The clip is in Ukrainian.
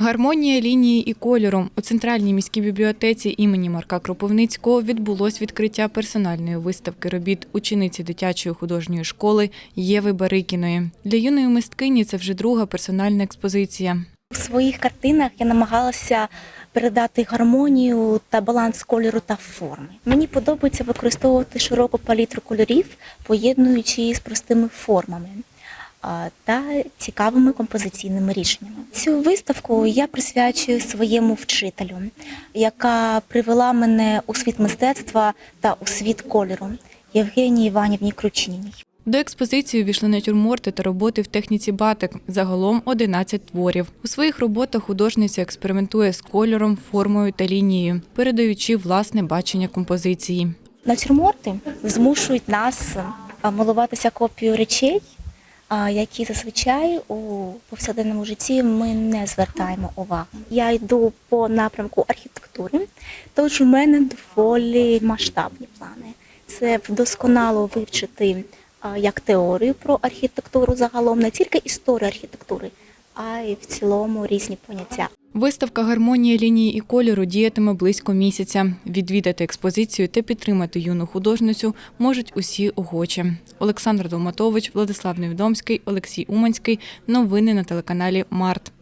Гармонія лінії і кольору у центральній міській бібліотеці імені Марка Кропивницького відбулось відкриття персональної виставки робіт учениці дитячої художньої школи Єви Барикіної. Для юної мисткині це вже друга персональна експозиція. У своїх картинах я намагалася передати гармонію та баланс кольору та форми. Мені подобається використовувати широку палітру кольорів, поєднуючи її з простими формами та цікавими композиційними рішеннями. Цю виставку я присвячую своєму вчителю, яка привела мене у світ мистецтва та у світ кольору Євгенії Іванівні Кручиніній. До експозиції увійшли натюрморти та роботи в техніці батик. Загалом 11 творів. У своїх роботах художниця експериментує з кольором, формою та лінією, передаючи власне бачення композиції. Натюрморти змушують нас малуватися копію речей, які зазвичай у повсякденному житті ми не звертаємо увагу. Я йду по напрямку архітектури, тож у мене доволі масштабні плани. Це вдосконало вивчити як теорію про архітектуру загалом, не тільки історію архітектури, а й в цілому різні поняття. Виставка Гармонія лінії і кольору діятиме близько місяця. Відвідати експозицію та підтримати юну художницю можуть усі охочі. Олександр Долматович, Владислав Невідомський, Олексій Уманський. Новини на телеканалі Март.